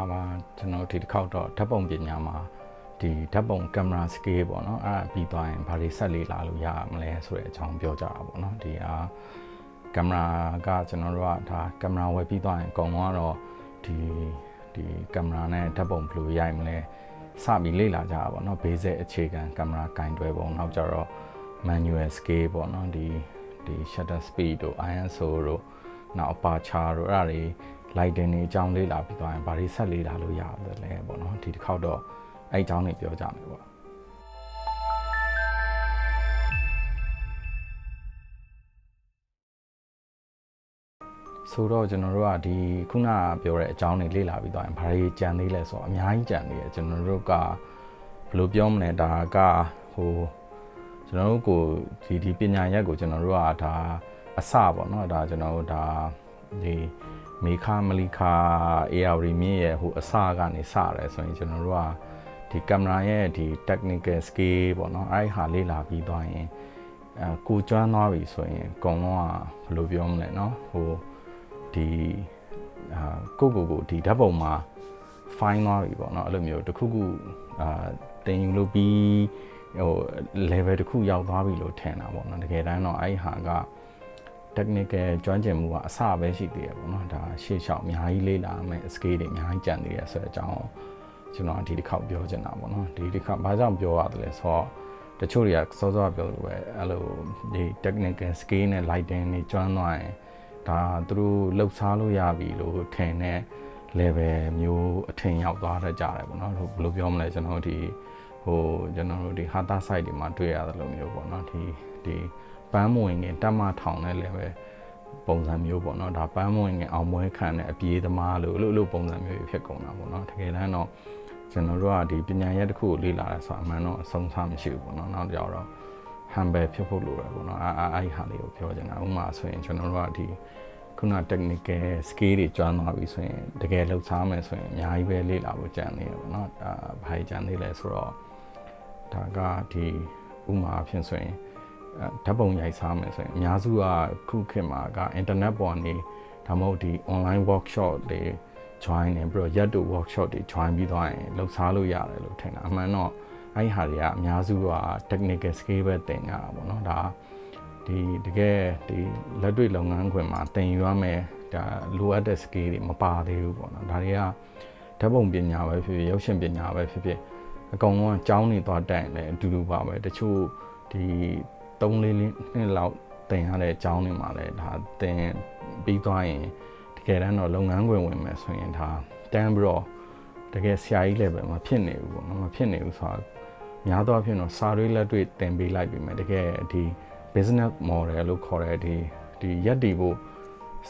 ဒါပါကျွန်တော်ဒီတစ်ခေါက်တော့ဓာတ်ပုံပညာမှာဒီဓာတ်ပုံကင်မရာ scale ပေါ့နော်အဲ့ဒါပြီးသွားရင်ဘာတွေဆက်လေးလာလို့ရမလဲဆိုတဲ့အကြောင်းပြောကြတာပေါ့နော်ဒီအားကင်မရာကကျွန်တော်တို့ကဒါကင်မရာဝယ်ပြီးသွားရင်အကုန်လုံးကတော့ဒီဒီကင်မရာနဲ့ဓာတ်ပုံဘယ်လိုရိုက်မလဲစပြီးလေ့လာကြတာပေါ့နော် basic အခြေခံကင်မရာကင်တွဲပုံနောက်ကြတော့ manual scale ပေါ့နော်ဒီဒီ shutter speed တို့ ISO တို့နောက် aperture တို့အဲ့ဒါတွေ lighting တွေအကြောင်းလေးလာပြီးသွားရင်ဘာတွေဆက်လေးလာလို့ရတယ်လဲပေါ့နော်ဒီတစ်ခေါက်တော့အဲ့အကြောင်းတွေပြောကြမယ်ပေါ့ဆိုတော့ကျွန်တော်တို့ကဒီခုနကပြောတဲ့အကြောင်းတွေလေ့လာပြီးသွားရင်ဘာတွေကြံသေးလဲဆိုတော့အများကြီးကြံသေးတယ်ကျွန်တော်တို့ကဘယ်လိုပြောမလဲဒါကဟိုကျွန်တော်တို့ကိုဒီဒီပညာရက်ကိုကျွန်တော်တို့ကဒါအစပေါ့နော်ဒါကျွန်တော်တို့ဒါဒီ မေခမလီခာ AR မြင့်ရဲ့ဟိုအစကနေစရတယ်ဆိုရင်ကျွန်တော်တို့ကဒီကင်မရာရဲ့ဒီ technical skill ပေါ့နော်အဲ့ဒီဟာလေ့လာပြီးသွားရင်အဲကိုကျွမ်းသွားပြီဆိုရင်အကုန်လုံးကဘယ်လိုပြောမလဲเนาะဟိုဒီအာကိုကိုကိုဒီဓာတ်ပုံမှာ fine သွားပြီပေါ့เนาะအဲ့လိုမျိုးတစ်ခုခုအာတင်ယူလို့ပြီးဟို level တစ်ခုရောက်သွားပြီလို့ထင်တာပေါ့เนาะတကယ်တမ်းတော့အဲ့ဒီဟာက technical ကျွမ်းကျင်မှုကအစပဲရှိသေးတယ်ပေါ့နော်ဒါရှေ့လျှောက်အများကြီးလေးလာမယ် scale တွေအများကြီးကြံသေးတယ်ဆိုတဲ့အကြောင်းကျွန်တော်ဒီတစ်ခေါက်ပြောချင်တာပေါ့နော်ဒီတစ်ခေါက်ဘာကြောင့်ပြောရတယ်လဲဆိုတော့တချို့တွေကစောစောပြောလို့ပဲအဲ့လိုဒီ technical scale နဲ့ lighting တွေကျွမ်းသွားရင်ဒါသူတို့လှုပ်ရှားလို့ရပြီလို့ထင်တဲ့ level မျိုးအထင်ရောက်သွားတတ်ကြတယ်ပေါ့နော်ဘယ်လိုပြောမလဲကျွန်တော်ဒီဟိုကျွန်တော်တို့ဒီ hata site တွေမှာတွေ့ရတယ်လို့မျိုးပေါ့နော်ဒီဒီ ပန်းမဝင်ငင်တက်မထောင်တဲ့ level ပုံစံမျိုးပေါ့နော်ဒါပန်းမဝင်ငင်အောင်မွဲခံတဲ့အပြေးသမားလို့လို့လို့ပုံစံမျိုးဖြစ်ကုန်တာပေါ့နော်တကယ်တမ်းတော့ကျွန်တော်တို့ကဒီပညာရက်တစ်ခုကိုလေ့လာရဲဆိုအမှန်တော့အဆုံးအစမရှိဘူးပေါ့နော်နောက်ကြောတော့ humble ဖြစ်ဖို့လိုတယ်ပေါ့နော်အာအဲ့ဟာလေးကိုပြောချင်တာဥပမာဆိုရင်ကျွန်တော်တို့ကဒီခုန technical skill တွေကျွမ်းသွားပြီဆိုရင်တကယ်လှုပ်ရှားမယ်ဆိုရင်အများကြီးပဲလေ့လာဖို့ကြံနေတယ်ပေါ့နော်ဒါဘာကြံနေလဲဆိုတော့ဒါကဒီဥပမာအဖြစ်ဆိုရင် ဓာတ်ပုံရိုက်စားမယ်ဆိုရင်အများစုကခုခေတ်မှာက internet ပေါ်နေဒါမှမဟုတ်ဒီ online workshop တွေ join နေပြီးတော့ရက်တူ workshop တွေ join ပြီးသွားရင်လှုပ်ရှားလို့ရတယ်လို့ထင်တာအမှန်တော့အဲ့ဒီဟာတွေကအများစုက technical skill ပဲသင်ကြတာပေါ့နော်ဒါဒီတကယ်ဒီလက်တွေ့လုပ်ငန်းခွင်မှာသင်ယူရမယ်ဒါလိုအပ်တဲ့ skill တွေမပါသေးဘူးပေါ့နော်ဒါတွေကဓာတ်ပုံပညာပဲဖြစ်ဖြစ်ရုပ်ရှင်ပညာပဲဖြစ်ဖြစ်အကောင်လုံးကကျောင်းနေသွားတက်ရင်လည်းအတူတူပါပဲတချို့ဒီ 3လေးနှစ်လောက်တင်ရတဲ့အကြောင်းတွေမှာလည်းဒါတင်ပြီးသွားရင်တကယ်တမ်းတော့လုပ်ငန်းခွင်ဝင်မယ်ဆိုရင်ဒါတန်းပြီးတော့တကယ်ဆရာကြီး level မှာဖြစ်နေဘူးပေါ့နော်မဖြစ်နေဘူးဆိုတော့များသောအားဖြင့်တော့စာရေးလက်တွေ့တင်ပေးလိုက်ပြီမယ်တကယ်ဒီ business model လို့ခေါ်တဲ့ဒီဒီရက်တည်ဖို့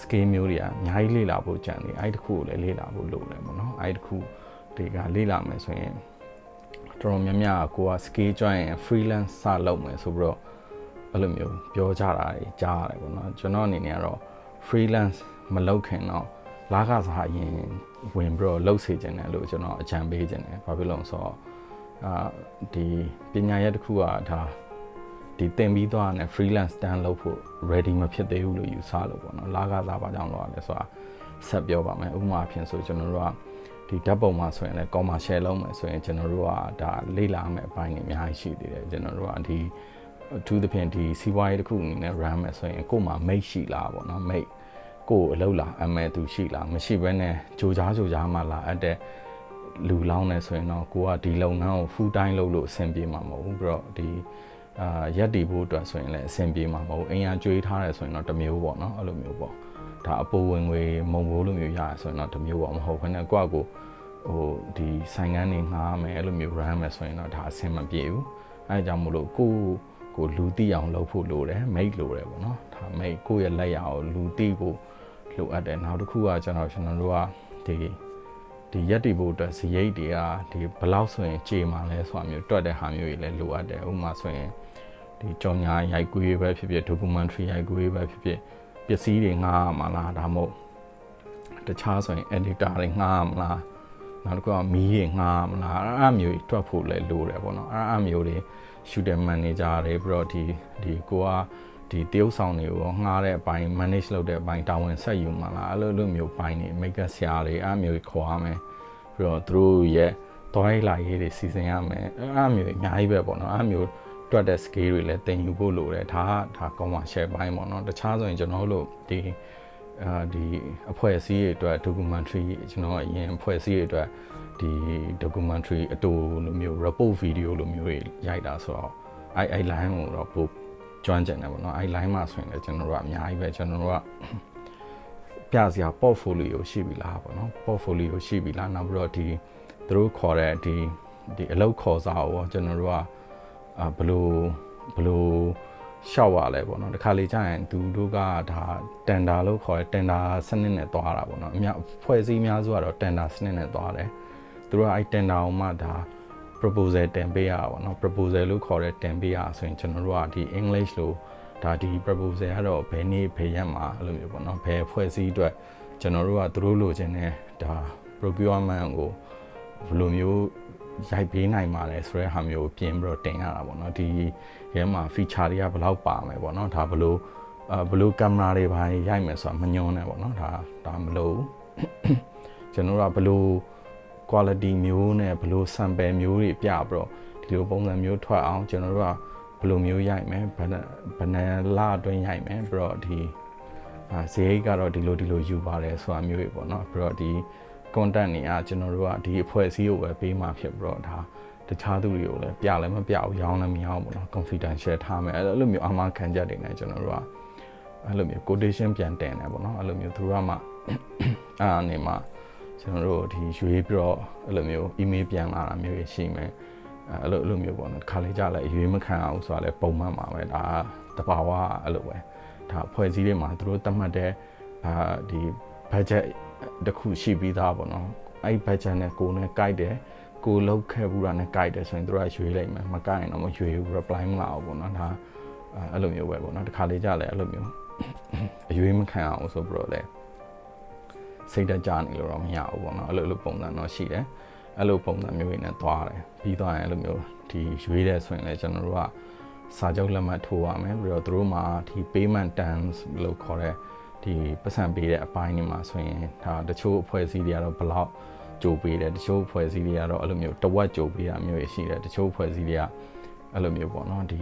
scale မျိုးတွေကအများကြီးလေ့လာဖို့ကြံတယ်အဲ့ဒီတစ်ခုကိုလည်းလေ့လာဖို့လိုတယ်ပေါ့နော်အဲ့ဒီတစ်ခုတွေကလေ့လာမယ်ဆိုရင်တော်တော်များများကိုက scale ကျွမ်းရင် freelance စလုပ်မယ်ဆိုပြီးတော့ အဲ့လိုမျိုးပြောကြတာတွေကြားရတယ်ပေါ့နော်ကျွန်တော်အနေနဲ့ကတော့ freelance မလုပ်ခင်တော့လာခစားအရင်ဝင်ပြီးတော့လှုပ်စေခြင်းတယ်လို့ကျွန်တော်အကြံပေးခြင်းတယ်ဘာဖြစ်လို့ဆိုတော့အာဒီပညာရက်တစ်ခုကဒါဒီတင်ပြီးသွားတဲ့ freelance တန်းလုပ်ဖို့ ready မဖြစ်သေးဘူးလို့ယူဆလို့ပေါ့နော်လာခစားဘာကြောင့်လုပ်ရလဲဆိုတာဆက်ပြောပါမယ်ဥပမာအဖြစ်ဆိုကျွန်တော်တို့ကဒီဓာတ်ပုံမှာဆိုရင်လည်း commercial လုပ်မယ်ဆိုရင်ကျွန်တော်တို့ကဒါလေ့လာမယ်အပိုင်းတွေအများကြီးရှိသေးတယ်ကျွန်တော်တို့ကဒီ အထူးသဖြင့်ဒီစီးပွားရေးတစ်ခုအနေနဲ့ run မယ်ဆိုရင်ကို့မှာ make ရှိလားပေါ့နော် make ကို့အလုပ်လားအမဲသူရှိလားမရှိဘဲနဲ့ဂျိုကြားဂျိုကြားမှလာအပ်တဲ့လူလောင်းနေဆိုရင်တော့ကိုကဒီလုပ်ငန်းကို full time လုပ်လို့အဆင်ပြေမှာမဟုတ်ဘူးပြီးတော့ဒီအာရက်တီဖို့အတွက်ဆိုရင်လည်းအဆင်ပြေမှာမဟုတ်ဘူးအင်ရကြွေးထားတယ်ဆိုရင်တော့တစ်မျိုးပေါ့နော်အဲ့လိုမျိုးပေါ့ဒါအပိုဝင်ငွေမုံဘိုးလိုမျိုးရတယ်ဆိုရင်တော့တစ်မျိုးပေါ့မဟုတ်ဘဲနဲ့ကိုကကိုဟိုဒီဆိုင်ကန်းနေငှားမယ်အဲ့လိုမျိုး run မယ်ဆိုရင်တော့ဒါအဆင်မပြေဘူးအဲဒါကြောင့်မို့လို့ကို ကိုလူတိအောင်လုပ်ဖို့လိုတယ်မိတ်လိုတယ်ပေါ့နော်ဒါမိတ်ကိုရဲ့လက်ရအောင်လူတိဖို့လိုအပ်တယ်နောက်တစ်ခုကကျွန်တော်ကျွန်တော်တို့ကဒီဒီရက်တီဖို့အတွက်ဇရိတ်တွေကဒီဘလောက်ဆိုရင်ကြေမှာလဲဆိုတာမျိုးတွက်တဲ့ဟာမျိုးတွေလည်းလိုအပ်တယ်ဥပမာဆိုရင်ဒီကြောင်ညာရိုက်ကွေးပဲဖြစ်ဖြစ် documentary ရိုက်ကွေးပဲဖြစ်ဖြစ်ပစ္စည်းတွေငှားမှာလားဒါမှမဟုတ်တခြားဆိုရင် editor တွေငှားမှာလားနောက်တစ်ခုကမီးတွေငှားမလားအဲ့အမျိုးတွေတွက်ဖို့လည်းလိုတယ်ပေါ့နော်အဲ့အမျိုးတွေ shooter manager တွေပြီးတော့ဒီဒီကိုကဒီတရုပ်ဆောင်တွေကိုငှားတဲ့အပိုင်း manage လုပ်တဲ့အပိုင်းတာဝန်ဆက်ယူမှာလားအဲ့လိုလိုမျိုးပိုင်းနေ maker ဆရာတွေအဲ့မျိုးခေါ်ရမယ်ပြီးတော့သူတို့ရဲ့တွိုင်းလာရေးတွေစီစဉ်ရမယ်အဲ့အမျိုးအများကြီးပဲပေါ့နော်အဲ့မျိုးတွက်တဲ့ scale တွေလည်းတင်ယူဖို့လိုတယ်ဒါကဒါ commercial ဘိုင်းပေါ့နော်တခြားဆိုရင်ကျွန်တော်တို့ဒီအာဒီအဖွဲ့အစည်းတွေအတွက် documentary ကျွန်တော်အရင်အဖွဲ့အစည်းတွေအတွက် ဒီ documentary အတူလိုမျိုး report video လိုမျိုးတွေရိုက်တာဆိုတော့အဲ့အဲ့ line ကိုတော့ပို့ကျွမ်းကျင်တယ်ပေါ့နော်အဲ့ line မှာဆိုရင်လည်းကျွန်တော်တို့ကအများကြီးပဲကျွန်တော်တို့ကပြစရာ portfolio ရှိပြီလားပေါ့နော် portfolio ရှိပြီလားနောက်ပြီးတော့ဒီသူတို့ခေါ်တဲ့ဒီဒီအလုပ်ခေါ်စာကိုကျွန်တော်တို့ကအာဘလို့ဘလို့ရှောက်ရလဲပေါ့နော်တခါလေကြာရင်သူတို့ကဒါတန်တာလို့ခေါ်တဲ့တန်တာစနစ်နဲ့သွားတာပေါ့နော်အများဖွဲ့စည်းများစုကတော့တန်တာစနစ်နဲ့သွားတယ် သူတို့ကအဲ့တန်တာအောင်မှဒါ proposal တင်ပေးရပါတော့ proposal လို့ခေါ်တဲ့တင်ပေးရဆိုရင်ကျွန်တော်တို့ကဒီ English လို့ဒါဒီ proposal ကတော့ဘယ်နေ့ဘယ်ရက်မှာအဲ့လိုမျိုးပေါ့နော်ဘယ်ဖွဲ့စည်းအတွက်ကျွန်တော်တို့ကသူတို့လိုချင်တဲ့ဒါ procurement ကိုဘယ်လိုမျိုးရိုက်ပေးနိုင်ပါလဲဆိုတဲ့ဟာမျိုးပြင်ပြီးတော့တင်ရတာပေါ့နော်ဒီရဲမှာ feature တွေကဘယ်လောက်ပါမယ်ပေါ့နော်ဒါဘယ်လိုအဲဘယ်လိုကင်မရာတွေပါရိုက်မယ်ဆိုတာမညွှန်းနဲ့ပေါ့နော်ဒါဒါမလို့ကျွန်တော်တို့ကဘယ်လို quality မျိုးနဲ့ဘယ်လို sample မျိုးတွေပြပြီးတော့ဒီလိုပုံစံမျိုးထွက်အောင်ကျွန်တော်တို့ကဘယ်လိုမျိုးရိုက်မယ်ဘယ်ဘယ်နှလအတွင်းရိုက်မယ်ပြီးတော့ဒီအာဈေးကတော့ဒီလိုဒီလိုယူပါတယ်ဆိုတာမျိုးတွေပေါ့နော်ပြီးတော့ဒီ content တွေကကျွန်တော်တို့ကဒီအဖွဲ့အစည်းကိုပဲပေးမှဖြစ်ပြီးတော့ဒါတခြားသူတွေကိုလည်းပြလည်းမပြဘူးရောင်းလည်းမရောင်းဘူးเนาะ confidential ထားမယ်အဲ့လိုမျိုးအမှားခံချက်တွေနဲ့ကျွန်တော်တို့ကအဲ့လိုမျိုး quotation ပြန်တင်တယ်ပေါ့เนาะအဲ့လိုမျိုးသူတို့ကမှအာနေမှာ ကျွန်တော်တို့ဒီရွေးပြီးတော့အဲ့လိုမျိုး email ပြန်လာတာမျိုးရှိမယ်အဲ့လိုအဲ့လိုမျိုးပေါ့နော်ခါလေးကြလဲရွေးမခံအောင်ဆိုတာလဲပုံမှန်ပါပဲဒါတဘာဝအဲ့လိုပဲဒါဖွဲ့စည်းတွေမှာသူတို့သတ်မှတ်တဲ့အာဒီ budget တစ်ခုရှိပြီးသားပေါ့နော်အဲ့ budget နဲ့ကိုယ်နဲ့ guide တယ်ကိုလောက်ခဲ့ဘူးတာနဲ့ guide တယ်ဆိုရင်တို့ကရွေးလိုက်မယ်မ guide ရင်တော့မရွေးဘူး reply မလာဘူးပေါ့နော်ဒါအဲ့လိုမျိုးပဲပေါ့နော်တခါလေးကြလဲအဲ့လိုမျိုးအရွေးမခံအောင်ဆိုပြီးတော့လဲ စိတ်တကြနေလို့တော့မရဘူးပေါ့နော်အဲ့လိုလိုပုံစံတော့ရှိတယ်အဲ့လိုပုံစံမျိုးတွေနဲ့သွားတယ်ပြီးသွားရင်အဲ့လိုမျိုးဒီရွေးတယ်ဆိုရင်လည်းကျွန်တော်တို့ကစာချုပ်လက်မှတ်ထိုးရမယ်ပြီးတော့သူတို့မှာဒီ payment terms လို့ခေါ်တဲ့ဒီပတ်စံပေးတဲ့အပိုင်းတွေမှာဆိုရင်ဒါတချို့အဖွဲ့အစည်းတွေကတော့ဘလောက်ကြိုပေးတယ်တချို့အဖွဲ့အစည်းတွေကတော့အဲ့လိုမျိုးတဝက်ကြိုပေးတာမျိုးရှိတယ်တချို့အဖွဲ့အစည်းတွေကအဲ့လိုမျိုးပေါ့နော်ဒီ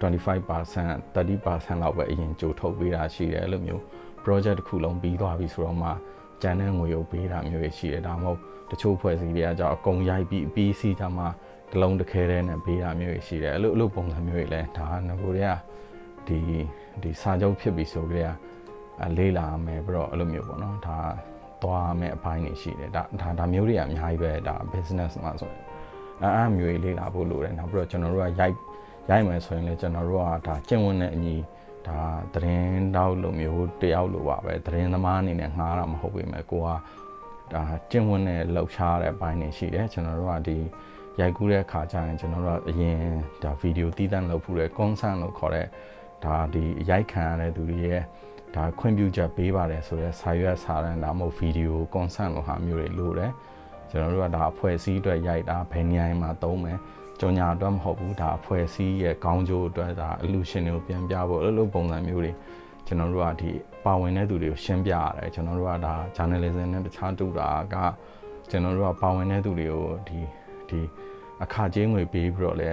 25% 30%လောက်ပဲအရင်ကြိုထုတ်ပေးတာရှိတယ်အဲ့လိုမျိုး project တစ်ခုလုံးပြီးသွားပြီဆိုတော့မှ ကျန်တဲ့ငွေကိုပေးတာမျိုးရှိတယ်ဒါမှမဟုတ်တချို့ဖွဲ့စည်းတွေကကြောက်အကုန်ရိုက်ပြီးပြီးစီးကြမှာတလုံးတစ်ခဲတည်းနဲ့ပေးတာမျိုးရှိတယ်အဲ့လိုအဲ့လိုပုံစံမျိုးတွေလဲဒါကငကိုတွေကဒီဒီစာချုပ်ဖြစ်ပြီဆိုကြတဲ့အလေးလာမယ်ပြီးတော့အဲ့လိုမျိုးပေါ့နော်ဒါသွားမယ်အပိုင်းတွေရှိတယ်ဒါဒါဒါမျိုးတွေကအများကြီးပဲဒါ business မှာဆိုရင်အဲ့အဲ့မျိုးတွေလေးလာဖို့လိုတယ်နောက်ပြီးတော့ကျွန်တော်တို့ကရိုက်ရိုက်မယ်ဆိုရင်လည်းကျွန်တော်တို့ကဒါကျင့်ဝတ်တဲ့အညီ ဒါသတင်းတောက်လိုမျိုးတယောက်လိုပါပဲသတင်းသမားအနေနဲ့ငှားတာမဟုတ်ပေမဲ့ကိုကဒါကျင့်ဝတ်နဲ့လှုပ်ရှားတဲ့အပိုင်းတွေရှိတယ်ကျွန်တော်တို့ကဒီရိုက်ကူးတဲ့အခါကျရင်ကျွန်တော်တို့ကအရင်ဒါဗီဒီယိုတည်တံ့လုပ်ဖူးတဲ့ consent လို့ခေါ်တဲ့ဒါဒီရိုက်ခံရတဲ့သူတွေရဲ့ဒါခွင့်ပြုချက်ပေးပါတယ်ဆိုတော့စာရွက်စာတမ်းဒါမှမဟုတ်ဗီဒီယို consent လို့ဟာမျိုးတွေလိုတယ်ကျွန်တော်တို့ကဒါအဖွဲ့အစည်းအတွက်ရိုက်တာဘယ်နေရာမှာသုံးမယ် ကြော်ညာအတွက်မဟုတ်ဘူးဒါအဖွဲ့အစည်းရဲ့ကောင်းကျိုးအတွက်ဒါအလူရှင်တွေကိုပြန်ပြဖို့အဲ့လိုပုံစံမျိုးတွေကျွန်တော်တို့ကဒီပါဝင်တဲ့သူတွေကိုရှင်းပြရတယ်ကျွန်တော်တို့ကဒါ journalism နဲ့တခြားတူတာကကျွန်တော်တို့ကပါဝင်တဲ့သူတွေကိုဒီဒီအခကြေးငွေပေးပြီးတော့လဲ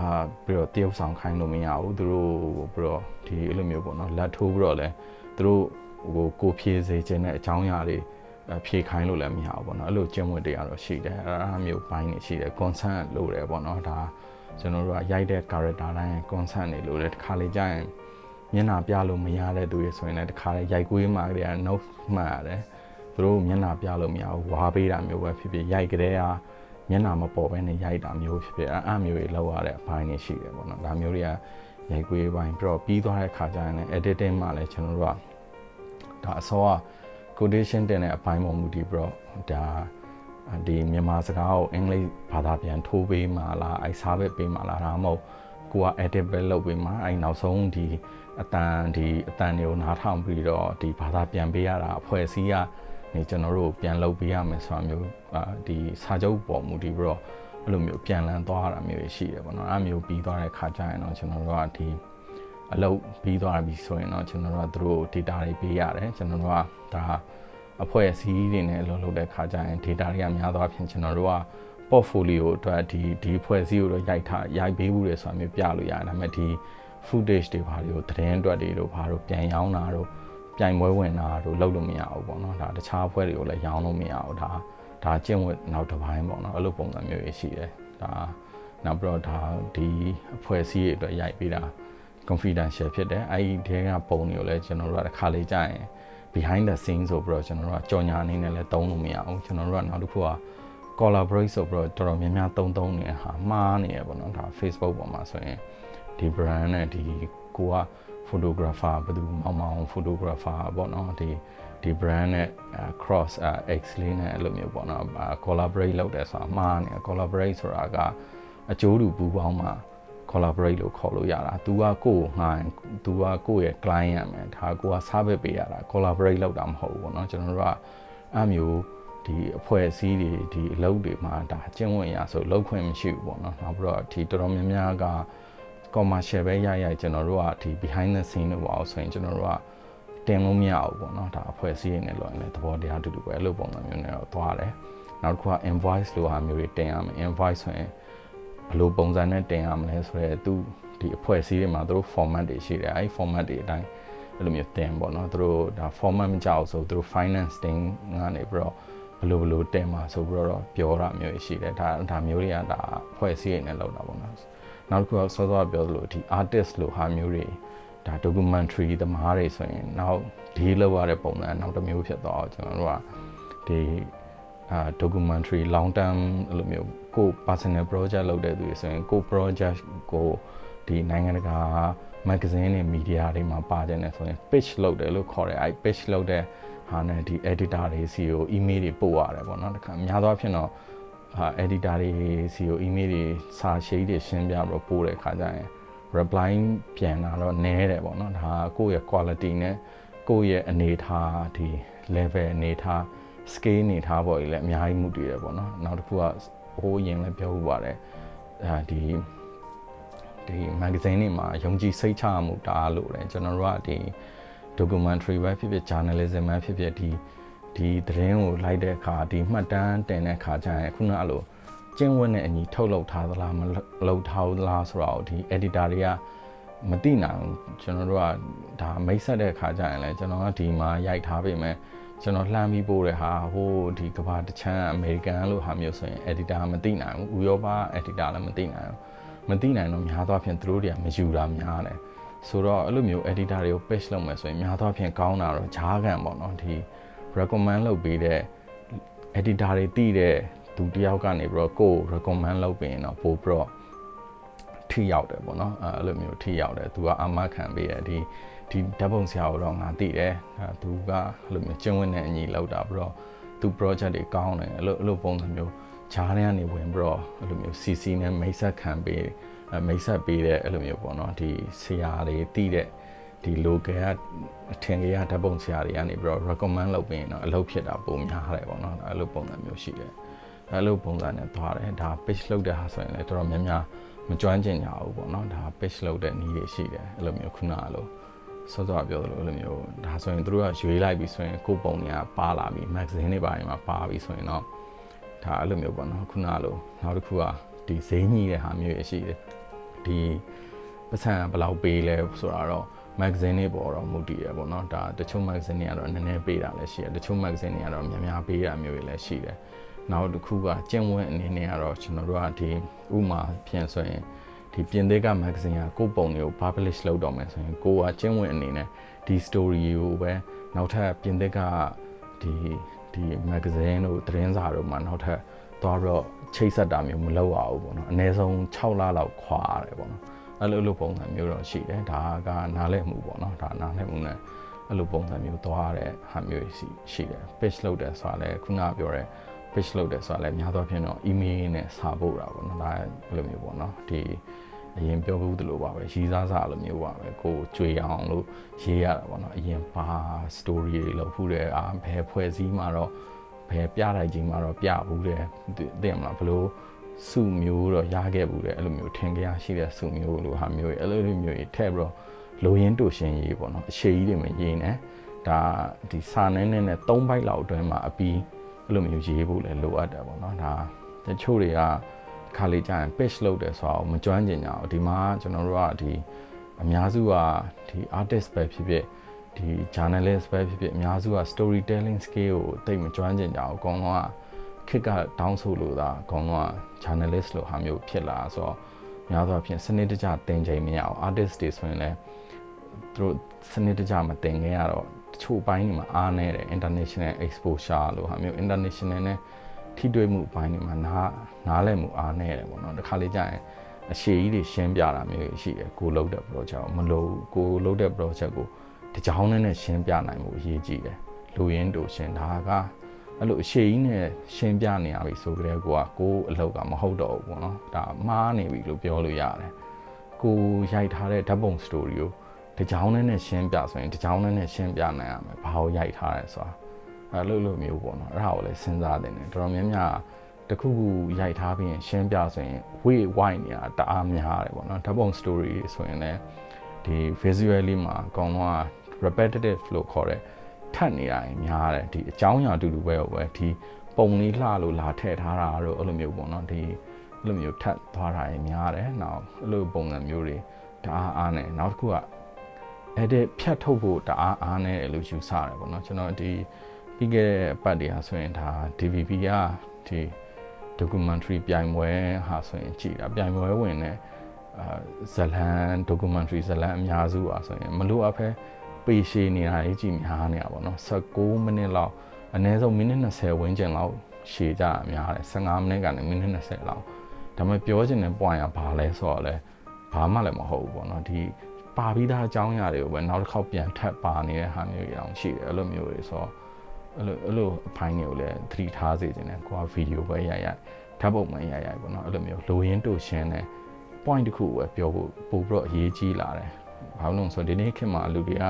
အာပြီးတော့တရုပ်ဆောင်ခိုင်းလို့မရဘူးသူတို့ပြီးတော့ဒီအဲ့လိုမျိုးပေါ့နော်လက်ထိုးပြီးတော့လဲသူတို့ဟိုကိုဖြည့်စေခြင်းတဲ့အကြောင်းအရာတွေ ဖြည့်ခိုင်းလို့လည်းမရဘူးပေါ့နော်အဲ့လိုကျင့်ဝတ်တွေကတော့ရှိတယ်အဲ့ဒါမျိုးပိုင်းတွေရှိတယ် consent လို့တယ်ပေါ့နော်ဒါကျွန်တော်တို့ကရိုက်တဲ့ character တိုင်း consent တွေလို့တယ်တစ်ခါလေကြာရင်မျက်နှာပြလို့မရတဲ့သူတွေဆိုရင်လည်းတစ်ခါလေရိုက်ကွေးမှာကလေးက note မှတ်ရတယ်သူတို့မျက်နှာပြလို့မရဘူးဝါပေးတာမျိုးပဲဖြစ်ဖြစ်ရိုက်ကြတဲ့ဟာမျက်နှာမပေါ်ဘဲနဲ့ရိုက်တာမျိုးဖြစ်ဖြစ်အဲ့အမျိုးတွေလောက်ရတဲ့အပိုင်းတွေရှိတယ်ပေါ့နော်ဒါမျိုးတွေကရိုက်ကွေးပိုင်းပြီးတော့ပြီးသွားတဲ့ခါကျရင်လည်း editing မှာလည်းကျွန်တော်တို့ကဒါအစောက quotation တင်တဲ့အပိုင်းပေါ်မူတည်ပြီးတော့ဒါဒီမြန်မာစကားကိုအင်္ဂလိပ်ဘာသာပြန်ထိုးပေးမှလားအဲစားပဲပေးမှလားဒါမှမဟုတ်ကိုက edit ပဲလုပ်ပေးမှအဲနောက်ဆုံးဒီအတန်ဒီအတန်တွေကိုနားထောင်ပြီးတော့ဒီဘာသာပြန်ပေးရတာအဖွဲ့အစည်းကနေကျွန်တော်တို့ပြန်လုပ်ပေးရမယ်ဆိုတာမျိုးဒီစာချုပ်ပေါ်မူတည်ပြီးတော့အဲ့လိုမျိုးပြန်လည်သွားတာမျိုးရှိတယ်ပေါ့နော်အဲ့မျိုးပြီးသွားတဲ့ခါကျရင်တော့ကျွန်တော်တို့ကဒီ အလုပ်ပြီးသွားပြီဆိုရင်တော့ကျွန်တော်တို့ကသူတို့ data တွေပေးရတယ်ကျွန်တော်တို့ကဒါအဖွဲ့အစည်းတွေနဲ့လုပ်လုပ်တဲ့ခါကျရင် data တွေကများသောအားဖြင့်ကျွန်တော်တို့က portfolio အတွက်ဒီဒီအဖွဲ့အစည်းကိုတော့ရိုက်ထားရိုက်ပေးဘူးလေဆိုတာမျိုးပြလို့ရတယ်ဒါပေမဲ့ဒီ footage တွေဘာတွေကိုသတင်းအတွက်တွေတို့ဘာတို့ပြန်ရောင်းတာတို့ပြိုင်ပွဲဝင်တာတို့လုပ်လို့မရဘူးပေါ့နော်ဒါတခြားအဖွဲ့တွေကိုလည်းရောင်းလို့မရဘူးဒါဒါကျင့်ဝတ်နောက်တစ်ပိုင်းပေါ့နော်အဲ့လိုပုံစံမျိုးရှိတယ်ဒါနောက်ပြီးတော့ဒါဒီအဖွဲ့အစည်းတွေအတွက်ရိုက်ပေးတာ confidential ဖြစ်တယ်အဲ့ဒီတဲကပုံတွေကိုလည်းကျွန်တော်တို့ကတစ်ခါလေးကြာရင် behind the scene ဆိုပြီးတော့ကျွန်တော်တို့ကကြော်ညာအနေနဲ့လည်းသုံးလို့မရဘူးကျွန်တော်တို့ကနောက်တစ်ခုက collaborate ဆိုပြီးတော့တော်တော်များများသုံးသုံးနေတဲ့ဟာမှားနေရပေါ့နော်ဒါ Facebook ပေါ်မှာဆိုရင်ဒီ brand နဲ့ဒီကိုက photographer ဘယ်သူမောင်မောင် photographer ပေါ့နော်ဒီဒီ brand နဲ့ cross x လေးနဲ့အဲ့လိုမျိုးပေါ့နော် collaborate လုပ်တယ်ဆိုတာမှားနေ collaborate ဆိုတာကအကျိုးတူပူးပေါင်းမှာ collaborate လို့ခေါ်လို့ရတာ။ तू ကကိုယ်ငှားရင် तू ကကိုယ့်ရဲ့ client ရမယ်။ဒါကိုက service ပေးရတာ collaborate လုပ်တာမဟုတ်ဘူးပေါ့နော်။ကျွန်တော်တို့ကအဲ့မျိုးဒီအဖွဲ့အစည်းတွေဒီအလုပ်တွေမှာဒါကျင့်ဝတ်ရဆိုလောက်ခွင့်မရှိဘူးပေါ့နော်။နောက်ပြီးတော့ဒီတော်တော်များများက commercial ပဲရရကျွန်တော်တို့ကဒီ behind the scene လို့ပေါ့ဆိုရင်ကျွန်တော်တို့ကတင်လို့မရဘူးပေါ့နော်။ဒါအဖွဲ့အစည်းတွေနဲ့လို့ရင်လည်းသဘောတရားတူတူပဲအဲ့လိုပုံစံမျိုးနဲ့တော့သွားတယ်။နောက်တစ်ခုက invoice လို့ဟာမျိုးတွေတင်ရမယ် invoice ဆိုရင် ဘယ်လိုပုံစံနဲ့တင်ရမလဲဆိုတော့သူဒီအဖွဲ့အစည်းတွေမှာသူတို့ format တွေရှိတယ်အဲဒီ format တွေအတိုင်းအဲ့လိုမျိုးတင်ပေါ့နော်သူတို့ဒါ format မကြောက်ဆိုသူတို့ finance တင်ကနေပြီးတော့ဘယ်လိုဘယ်လိုတင်မှာဆိုပြီးတော့ပြောတာမျိုးရှိတယ်ဒါဒါမျိုးတွေကဒါအဖွဲ့အစည်းတွေနဲ့လုပ်တာပေါ့နော်နောက်တစ်ခုကစောစောပြောသလိုဒီ artist လို့ဟာမျိုးတွေဒါ documentary သမားတွေဆိုရင်နောက်ဒီလောက်ရတဲ့ပုံစံနောက်တစ်မျိုးဖြစ်သွားအောင်ကျွန်တော်တို့ကဒီ အာ documentary long term အဲ့လိုမျိုးကို personal project လုပ်တဲ့သူတွေဆိုရင်ကို project ကိုဒီနိုင်ငံတကာ magazine တွေ media တွေမှာပါကြတယ်ဆိုရင် pitch လုပ်တယ်လို့ခေါ်တယ်အဲ pitch လုပ်တဲ့ဟာနဲ့ဒီ editor တွေစီကို email တွေပို့ရတယ်ပေါ့နော်တခါအများသောအားဖြင့်တော့ဟာ editor တွေစီကို email တွေစာရှိတွေရှင်းပြပြီးပို့တဲ့ခါကျရင် reply ပြန်လာတော့နည်းတယ်ပေါ့နော်ဒါကိုယ့်ရဲ့ quality နဲ့ကိုယ့်ရဲ့အနေထားဒီ level အနေထား scale အနေထားပေါ်ကြီးလည်းအများကြီးမှုတည်တယ်ပေါ့နော်နောက်တစ်ခုကဟိုးရင်လည်းပြောဥပါတယ်အဲဒီဒီ magazine တွေမှာယုံကြည်စိတ်ချမှုတားလို့တယ်ကျွန်တော်တို့ကဒီ documentary ပဲဖြစ်ဖြစ် journalism ပဲဖြစ်ဖြစ်ဒီဒီသတင်းကိုလိုက်တဲ့အခါဒီမှတ်တမ်းတင်တဲ့အခါကျရင်ခုနအဲ့လိုကျင့်ဝတ်နဲ့အညီထုတ်လုပ်ထားသလားမလုပ်ထားသလားဆိုတော့ဒီ editor တွေကမသိနိုင်ဘူးကျွန်တော်တို့ကဒါမိတ်ဆက်တဲ့အခါကျရင်လည်းကျွန်တော်ကဒီမှာရိုက်ထားပေမဲ့ ကျွန်တော်လှမ်းပြီးပို့တဲ့ဟာဟိုဒီကဘာတချမ်းအမေရိကန်လို့ဟာမျိုးဆိုရင် editor မသိနိုင်ဘူးဥရောပ editor လည်းမသိနိုင်ဘူးမသိနိုင်တော့များသောအားဖြင့်သူတို့တွေကမယူတာများတယ်ဆိုတော့အဲ့လိုမျိုး editor တွေကို page လုပ်မယ်ဆိုရင်များသောအားဖြင့်ကောင်းတာတော့ဂျားကန်ပေါ့နော်ဒီ recommend လုပ်ပေးတဲ့ editor တွေတည်တဲ့သူတယောက်ကနေပြီးတော့ကိုယ် recommend လုပ်ပေးရင်တော့ပို့ပြီးတော့ထိရောက်တယ်ပေါ့နော်အဲ့လိုမျိုးထိရောက်တယ်သူကအမခံပေးတယ်ဒီ ဒီဓာတ်ပုံဆရာကိုတော့ငါသိတယ်သူကအဲ့လိုမျိုးကျင့်ဝတ်နဲ့အညီလောက်တာပြီးတော့သူ project တွေကောင်းတယ်အဲ့လိုအဲ့လိုပုံစံမျိုးဂျားထဲကနေဝင်ပြီးတော့အဲ့လိုမျိုး CC နဲ့မိတ်ဆက်ခံပေးမိတ်ဆက်ပေးတဲ့အဲ့လိုမျိုးပေါ့နော်ဒီဆရာတွေတည်တဲ့ဒီ local ကအထင်ကြီးဓာတ်ပုံဆရာတွေကနေပြီးတော့ recommend လုပ်ပေးရင်တော့အလုပ်ဖြစ်တာပုံများတယ်ပေါ့နော်အဲ့လိုပုံစံမျိုးရှိတယ်အဲ့လိုပုံစံနဲ့သွားတယ်ဒါ page လုပ်တဲ့ဟာဆိုရင်လည်းတော်တော်များများမကျွမ်းကျင်ကြဘူးပေါ့နော်ဒါ page လုပ်တဲ့နည်းတွေရှိတယ်အဲ့လိုမျိုးခုနကလို စောစောပြောသလိုအဲ့လိုမျိုးဒါဆိုရင်တို့ကရွေးလိုက်ပြီဆိုရင်ကိုပုံတွေကပါလာပြီ magazine တွေပါရင်မှာပါပြီဆိုရင်တော့ဒါအဲ့လိုမျိုးပေါ့နော်ခုနကလိုနောက်တစ်ခုကဒီဈေးကြီးတဲ့ဟာမျိုးရရှိတယ်ဒီပတ်စံဘယ်လောက်ပေးလဲဆိုတာတော့ magazine တွေပေါ်တော့မူတည်ရပေါ့နော်ဒါတချို့ magazine တွေကတော့နည်းနည်းပေးတာလည်းရှိတယ်တချို့ magazine တွေကတော့များများပေးတာမျိုးတွေလည်းရှိတယ်နောက်တစ်ခုကကျင့်ဝတ်အနေနဲ့ကတော့ကျွန်တော်တို့ကဒီဥမာပြင်ဆိုရင် ဒီပြင်သစ်က magazine ကကိုပုံတွေကို publish လုပ်တော့မယ်ဆိုရင်ကိုကကျင့်ဝတ်အနေနဲ့ဒီ story ကိုပဲနောက်ထပ်ပြင်သစ်ကဒီဒီ magazine တို့သတင်းစာတို့မှာနောက်ထပ်သွားပြီးတော့ချိတ်ဆက်တာမျိုးမလုပ်ရဘူးပေါ့နော်အနည်းဆုံး6လလောက်ခွာရတယ်ပေါ့နော်အဲ့လိုလိုပုံစံမျိုးတော့ရှိတယ်ဒါကနားလည်မှုပေါ့နော်ဒါနားလည်မှုနဲ့အဲ့လိုပုံစံမျိုးသွားရတဲ့ဟာမျိုးရှိရှိတယ် page လုပ်တယ်ဆိုတာလည်းခုနပြောတဲ့ page လုပ်တယ်ဆိုတာလည်းများသောအားဖြင့်တော့ email နဲ့စာပို့တာပေါ့နော်ဒါအဲ့လိုမျိုးပေါ့နော်ဒီအရင်ပြောဘူးသလိုပါပဲရီးစားစားလိုမျိုးပါပဲကိုကြွေအောင်လို့ရေးရတာပေါ့နော်အရင်ပါ story တွေလုပ်ဖူးတယ်အာဘယ်ဖွဲ့စည်းမှာတော့ဘယ်ပြတိုက်ကြီးမှာတော့ပြဘူးတယ်သိရမလားဘလို့စုမျိုးတော့ရခဲ့ဘူးတယ်အဲ့လိုမျိုးထင်ကြရရှိတဲ့စုမျိုးလိုဟာမျိုးအဲ့လိုမျိုးကြီးထည့်ပြီးတော့လိုရင်းတူရှင်ရေးပေါ့နော်အရှိကြီးတွေမရေးနဲ့ဒါဒီစာနည်းနဲ့နဲ့3ဘိုက်လောက်အတွင်းမှာအပီး အဲ့လိုမျိုးရေးဖို့လည်းလိုအပ်တယ်ပေါ့နော်ဒါတချို့တွေကခါလေးကြာရင် pitch လုပ်တယ်ဆိုတော့မကျွမ်းကျင်ကြအောင်ဒီမှာကျွန်တော်တို့ကဒီအများစုကဒီ artist ပဲဖြစ်ဖြစ်ဒီ journalist ပဲဖြစ်ဖြစ်အများစုက storytelling skill ကိုတိတ်မကျွမ်းကျင်ကြအောင်အကုန်လုံးကခက်ကတောင်းဆိုလို့သာအကုန်လုံးက journalist လို့ဟာမျိုးဖြစ်လာဆိုတော့များသောအားဖြင့်စနစ်တကျသင်ချိန်မရအောင် artist တွေဆိုရင်လည်းသူတို့စနစ်တကျမသင်ခဲ့ရတော့ တချို့ဘိုင်းတွေမှာအားနေတယ် international exposure လို့ဟာမျိုး international နဲ့ထိတွေ့မှုဘိုင်းတွေမှာနားနားလည်မှုအားနေတယ်ပေါ့နော်တခါလေကြာရင်အရှိကြီးတွေရှင်းပြတာမျိုးရှိတယ်ကိုလုပ်တဲ့ project ကိုမလို့ကိုလုပ်တဲ့ project ကိုတကြောင်နဲ့ရှင်းပြနိုင်မှုအရေးကြီးတယ်လူရင်းတို့ရှင်းဒါကအဲ့လိုအရှိကြီးနဲ့ရှင်းပြနေရပြီဆိုကြတဲ့ကိုကကိုအလုပ်ကမဟုတ်တော့ဘူးပေါ့နော်ဒါမှားနေပြီလို့ပြောလို့ရတယ်ကိုရိုက်ထားတဲ့ဓာတ်ပုံ story ကို တကြောင်နဲ့ရှင်းပြဆိုရင်တကြောင်နဲ့ရှင်းပြနိုင်ရမယ်ဘာကိုရိုက်ထားရဲဆိုတာအဲ့လိုလိုမျိုးပေါ့နော်အဲ့ဒါကိုလည်းစဉ်းစားတင်တယ်တော်တော်များများတခုခုရိုက်ထားပြီးရင်ရှင်းပြဆိုရင် weight wide နေတာတအားများတယ်ပေါ့နော်ဓာတ်ပုံ story ဆိုရင်လည်းဒီ visually မှာအကောင်လုံးက repetitive လို့ခေါ်တဲ့ထပ်နေတာများတယ်ဒီအကြောင်းအရာအတူတူပဲပဲဒီပုံလေးလှလို့လာထည့်ထားတာတော့အဲ့လိုမျိုးပေါ့နော်ဒီအဲ့လိုမျိုးထပ်သွားတာများတယ်နောက်အဲ့လိုပုံစံမျိုးတွေတအားအားနေနောက်တစ်ခုက edit ဖြတ်ထုတ်ဖို့တအားအားနေတယ်လို့ယူဆတယ်ပေါ့နော်ကျွန်တော်ဒီပြီးခဲ့တဲ့ပတ်တွေဟာဆိုရင်ဒါ DVB ကဒီ documentary ပြိုင်ပွဲဟာဆိုရင်ကြည်တာပြိုင်ပွဲဝင်တဲ့အာဇလန် documentary ဇလန်အများစုอ่ะဆိုရင်မလို့အဖဲပေရှည်နေတာကြီးကြည်များနေတာပေါ့နော်16မိနစ်လောက်အနည်းဆုံးမိနစ်20ဝန်းကျင်လောက်ရှည်ကြအများတယ်15မိနစ်ကနေမိနစ်20လောက်ဒါပေမဲ့ပြောချင်တဲ့ point ကဘာလဲဆိုတော့လဲဘာမှလည်းမဟုတ်ဘူးပေါ့နော်ဒီ ပါပြီးသားအကြောင်းအရာတွေကိုပဲနောက်တစ်ခေါက်ပြန်ထပ်ပါနေတဲ့ဟာမျိုးတွေအောင်ရှိတယ်အဲ့လိုမျိုးတွေဆိုတော့အဲ့လိုအဲ့လိုအပိုင်းတွေကိုလည်းသတိထားစေချင်တယ်ကိုကဗီဒီယိုပဲရိုက်ရိုက်ဓာတ်ပုံပဲရိုက်ရိုက်ပေါ့နော်အဲ့လိုမျိုးလိုရင်းတူရှင်းတဲ့ point တစ်ခုပဲပြောဖို့ပို့ပြီးတော့အရေးကြီးလာတယ်ဘာလို့လဲဆိုတော့ဒီနေ့ခေတ်မှာလူတွေက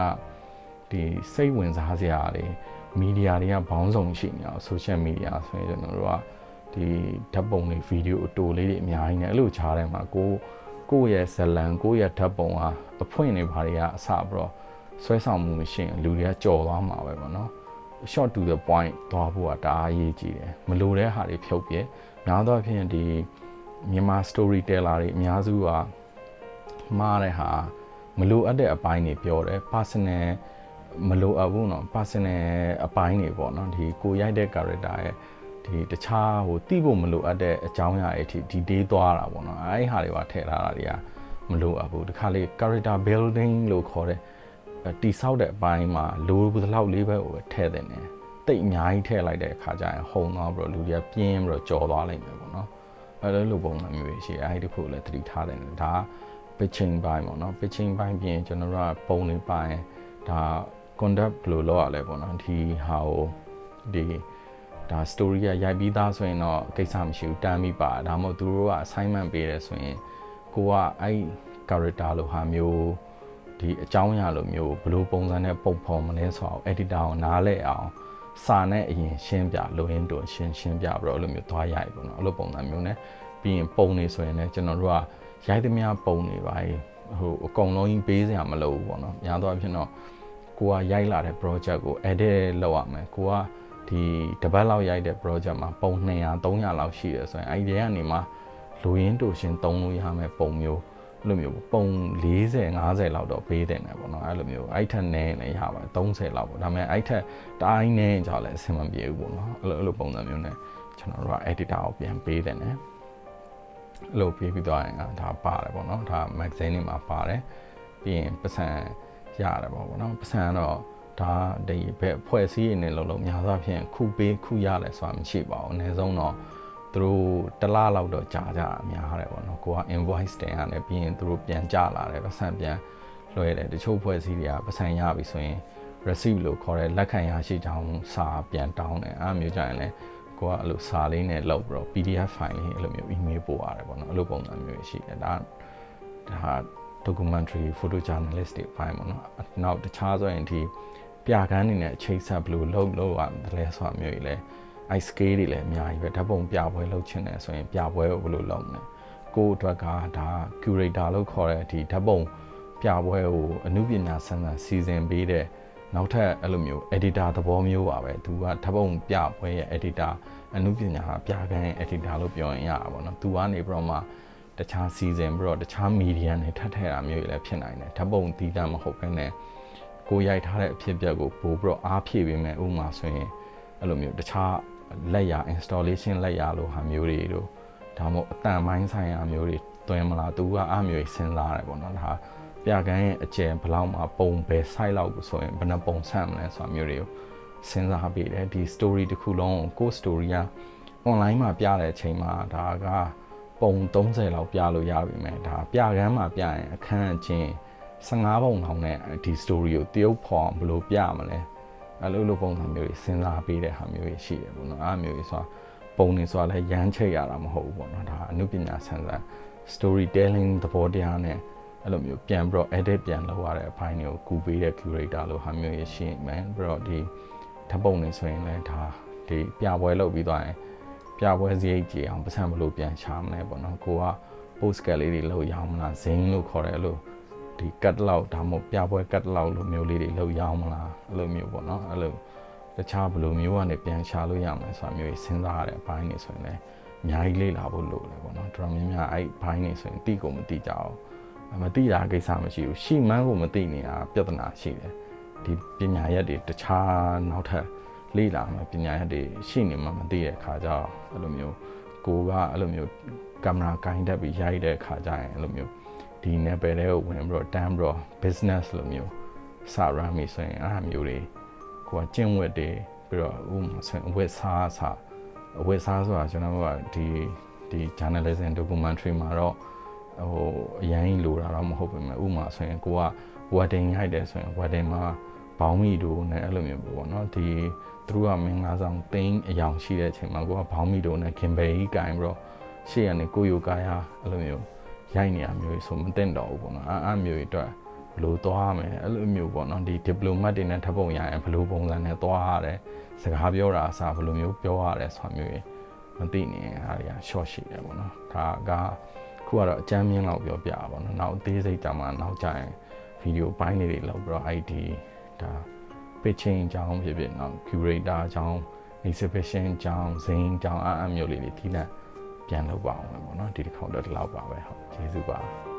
ဒီစိတ်ဝင်စားစရာတွေမီဒီယာတွေကဘောင်းဆောင်ရှိနေအောင် social media ဆိုရင်ကျွန်တော်တို့ကဒီဓာတ်ပုံတွေဗီဒီယိုအတူလေးတွေအများကြီးနဲ့အဲ့လိုခြားတယ်မှာကို ကိုယ့်ရဲ့ဇလံကိုယ့်ရဲ့ဓာတ်ပုံဟာအဖွင့်နေပါတွေကအစပြီးတော့ဆွဲဆောင်မှုမရှိရင်လူတွေကကြော်သွားမှာပဲပေါ့နော် short to the point သွားဖို့ကတအားအရေးကြီးတယ်မလိုတဲ့ဟာတွေဖြုတ်ပြများသောအားဖြင့်ဒီမြန်မာ storyteller တွေအများစုကမှားတဲ့ဟာမလိုအပ်တဲ့အပိုင်းတွေပြောတယ် personal မလိုအပ်ဘူးเนาะ personal အပိုင်းတွေပေါ့เนาะဒီကိုရိုက်တဲ့ character ရဲ့ ဒီတခြားဟိုတိဖို့မလိုအပ်တဲ့အကြောင်းအရာတွေအထိဒီဒေးသွားတာပေါ့နော်အဲဒီဟာတွေပါထည့်ထားတာတွေကမလိုအပ်ဘူးတခါလေ character building လို့ခေါ်တဲ့တိဆောက်တဲ့အပိုင်းမှာလိုသလောက်လေးပဲဟိုပဲထည့်တင်တယ်တိတ်အများကြီးထည့်လိုက်တဲ့အခါကျရင်ဟုံသွားပြီးတော့လူတွေကပြင်းပြီးတော့ကြော်သွားလိမ့်မယ်ပေါ့နော်အဲလိုပုံစံမျိုးရှိအဲဒီတစ်ခုလည်းသတိထားတယ်ဒါ pitching ပိုင်းပေါ့နော် pitching ပိုင်းပြင်ကျွန်တော်တို့ကပုံတွေပိုင်းဒါ conduct ဘယ်လိုလုပ်ရလဲပေါ့နော်ဒီဟာကိုဒီ ဒါ story ကရိုက်ပြီးသားဆိုရင်တော့ကိစ္စမရှိဘူးတမ်းပြီးပါဒါမှမဟုတ်သူတို့က assignment ပေးတယ်ဆိုရင်ကိုကအဲ့ character လိုဟာမျိုးဒီအကြောင်းအရာလိုမျိုးဘယ်လိုပုံစံနဲ့ပုံဖော်မလဲဆိုတော့ editor ကိုနားလဲအောင်စာနဲ့အရင်ရှင်းပြလိုရင်းတို့ရှင်းရှင်းပြပြီးတော့အဲ့လိုမျိုးသွားရိုက်ပေါ့နော်အဲ့လိုပုံစံမျိုးနဲ့ပြီးရင်ပုံနေဆိုရင်လည်းကျွန်တော်တို့ကရိုက်သမျှပုံနေပါဟိုအကုန်လုံးကြီးပေးစရာမလိုဘူးပေါ့နော်များသောအားဖြင့်တော့ကိုကရိုက်လာတဲ့ project ကို edit လုပ်ရမယ်ကိုက ဒီတပတ်လောက်ရိုက်တဲ့ project မှာပုံ200 300လောက်ရှိတယ်ဆိုရင်အဲ့ဒီကနေမှလိုရင်းတို့ရှင်းသုံးလို့ရမယ်ပုံမျိုးအဲ့လိုမျိုးပုံ40 50လောက်တော့ပေးတယ်နေပေါ့နော်အဲ့လိုမျိုးအဲ့ထက်နည်းလည်းရပါတယ်30လောက်ပေါ့ဒါပေမဲ့အဲ့ထက်တိုင်းနေကြလည်းအဆင်မပြေဘူးပေါ့နော်အဲ့လိုအဲ့လိုပုံစံမျိုးနဲ့ကျွန်တော်တို့က editor ကိုပြန်ပေးတယ်နေအဲ့လိုပေးပြီးတော့ရင်ဒါပါတယ်ပေါ့နော်ဒါ magazine တွေမှာပါတယ်ပြီးရင်ပတ်စံရတယ်ပေါ့ပေါ့နော်ပတ်စံတော့ ဒါဒီဘက်ဖွဲ့စည်းရနေလုံးလုံးများသောအားဖြင့်ခုပေးခုရလဲဆိုတာမရှိပါဘူးအနည်းဆုံးတော့သူတို့တစ်လလောက်တော့ကြာကြအများတယ်ပေါ့နော်ကိုက invoice တင်ရတယ်ပြီးရင်သူတို့ပြန်ကြလာတယ်ပတ်စံပြန်လွှဲတယ်တချို့ဖွဲ့စည်းတွေကပတ်စံရပြီဆိုရင် receipt လို့ခေါ်တဲ့လက်ခံရရှိကြောင်းစာပြန်တောင်းတယ်အဲ့မျိုးကြရင်လည်းကိုကအဲ့လိုစာလေးနဲ့လောက်ပြီးတော့ PDF file လေးအဲ့လိုမျိုး email ပို့ရတယ်ပေါ့နော်အဲ့လိုပုံစံမျိုးရှိတယ်ဒါဒါ documentary photojournalist တွေအပိုင်းပေါ့နော်နောက်တခြားဆိုရင်ဒီ ပြကန်းနေနဲ့အချိန်ဆက်ဘလို့လုံးလုံးရတယ်လဲဆိုတာမျိုးကြီးလဲ ice scale တွေလည်းအများကြီးပဲဓာတ်ပုံပြပွဲလုပ်ချင်တယ်ဆိုရင်ပြပွဲကိုဘယ်လိုလုပ်မလဲကိုအတွက်ကဒါ curator လို့ခေါ်တဲ့ဒီဓာတ်ပုံပြပွဲကိုအမှုပညာဆန်းဆန်းစီစဉ်ပေးတဲ့နောက်ထပ်အဲ့လိုမျိုး editor သဘောမျိုးပါပဲသူကဓာတ်ပုံပြပွဲရဲ့ editor အနုပညာဟာပြကန်း editor လို့ပြောရင်ရတာပေါ့နော်သူကနေပြီးတော့မှတခြား season ပြီးတော့တခြား media နဲ့ထပ်ထည့်တာမျိုးတွေလည်းဖြစ်နိုင်တယ်ဓာတ်ပုံတီးတတ်မဟုတ်ဘဲနဲ့ ကိုရိုက်ထားတဲ့အဖြစ်အပျက်ကိုပို့ပြီးတော့အားဖြည့်ပေးမယ်ဥပမာဆိုရင်အဲ့လိုမျိုးတခြားလက်ရာ installation လက်ရာလိုဟာမျိုးတွေတို့ဒါမှမဟုတ်အတန်ပိုင်းဆိုင်ရာမျိုးတွေတွင်မလားသူကအားမျိုးကြီးစဉ်းစားရတယ်ပေါ့နော်ဒါပြကန်းရဲ့အကျယ်ဘယ်လောက်မှပုံပဲ site လောက်ဆိုရင်ဘယ်နှပုံဆန့်မလဲဆိုတာမျိုးတွေကိုစဉ်းစားပေးတယ်ဒီ story တစ်ခုလုံးကို story က online မှာပြတဲ့အချိန်မှာဒါကပုံ30လောက်ပြလို့ရပြီမယ်ဒါပြကန်းမှာပြရင်အခန်းအချင်း 15ပုံလောက်နဲ့ဒီ story ကိုတရုပ်ဖော်အောင်ဘယ်လိုပြမလဲအဲ့လိုလိုပုံစံမျိုးတွေစဉ်းစားပေးတဲ့ဟာမျိုးတွေရှိတယ်ပေါ့နော်အဲ့မျိုးတွေဆိုတာပုံနေဆိုတာလည်းရမ်းချိတ်ရတာမဟုတ်ဘူးပေါ့နော်ဒါအနုပညာဆန်းဆန်း storytelling သဘောတရားနဲ့အဲ့လိုမျိုးပြန်ပြီးတော့ edit ပြန်လုပ်ရတဲ့အပိုင်းတွေကိုကူပေးတဲ့ curator လို့ဟာမျိုးရရှိမယ်ပြီးတော့ဒီဓာတ်ပုံနေဆိုရင်လည်းဒါဒီပြပွဲလုပ်ပြီးသွားရင်ပြပွဲစရိတ်ကြီးအောင်ပတ်စံမလို့ပြန်ရှာမလဲပေါ့နော်ကိုက post ကလေးတွေလုပ်ရအောင်မလားဇင်းလို့ခေါ်တယ်အဲ့လို ဒီ cut လောက်ဒါမှမဟုတ်ပြပွဲ cut လောက်လိုမျိုးလေးတွေလုပ်ရအောင်မလားအဲ့လိုမျိုးပေါ့နော်အဲ့လိုတခြားဘယ်လိုမျိုးကနေပြန်ရှာလို့ရမလဲဆိုတာမျိုးကြီးစဉ်းစားရတဲ့အပိုင်းနေဆိုရင်လည်းအများကြီးလေ့လာဖို့လိုတယ်ပေါ့နော်တော်တော်များများအဲ့ဘိုင်းနေဆိုရင်တိကိုမတိကြအောင်မတိတာကိစ္စမရှိဘူးရှိမှန်းကိုမသိနေတာပြဿနာရှိတယ်ဒီပညာရက်တွေတခြားနောက်ထပ်လေ့လာမှပညာရက်တွေရှိနေမှမသိတဲ့အခါကျတော့အဲ့လိုမျိုးကိုကအဲ့လိုမျိုးကင်မရာကင်တက်ပြီးရိုက်တဲ့အခါကျရင်အဲ့လိုမျိုး ဒီ level တွေကိုဝင်ပြီးတော့တန်းပြီးတော့ business လိုမျိုးစရမ်းပြီဆိုရင်အဲ့လိုမျိုးတွေကိုကကျင့်ဝတ်တွေပြီးတော့ဥပမာဆိုရင်ဝက်စားစားဝက်စားဆိုတာကျွန်တော်ကဒီဒီ journalism documentary မှာတော့ဟိုအရင်လိုတာတော့မဟုတ်ပါဘူးဥပမာဆိုရင်ကိုက wedding ရိုက်တယ်ဆိုရင် wedding မှာဘောင်းမီတို့နဲ့အဲ့လိုမျိုးပေါ့နော်ဒီသူတို့ကမင်္ဂလာဆောင်တင်းအယောင်ရှိတဲ့အချိန်မှာကိုကဘောင်းမီတို့နဲ့ခင်ဘယ်ကြီးကင်ပြီးတော့ရှေ့ကနေကိုယိုကာယာအဲ့လိုမျိုး ရိုက်နေရမျိုးဆိုမသိတော့ဘူးပေါ့နော်အဲ့အဲ့မျိုးတွေအတွက်ဘလို့သွားရမယ်အဲ့လိုမျိုးပေါ့နော်ဒီ diplomat တွေနဲ့ထပ်ပုံရရင်ဘလို့ပုံစံနဲ့သွားရတယ်စကားပြောတာအစားဘလို့မျိုးပြောရတယ်ဆိုတာမျိုးတွေမသိနေရင်အားရ short ရှိတယ်ပေါ့နော်ဒါကခုကတော့အကြမ်းမြင့်လောက်ပြောပြပါပေါ့နော်နောက်အသေးစိတ်ကြမှာနောက်ကြရင်ဗီဒီယိုပိုင်းလေးတွေလောက်ပြီးတော့ ID ဒါ pitching အကြောင်းဖြစ်ဖြစ်နောက် curator အကြောင်း exhibition အကြောင်းဇင်းအကြောင်းအအမျိုးလေးတွေဒီလက် ပြန်လုပ်ပါအောင်ပေါ့နော်ဒီတစ်ခေါက်တော့ဒီလောက်ပါပဲဟုတ်ကျေးဇူးပါ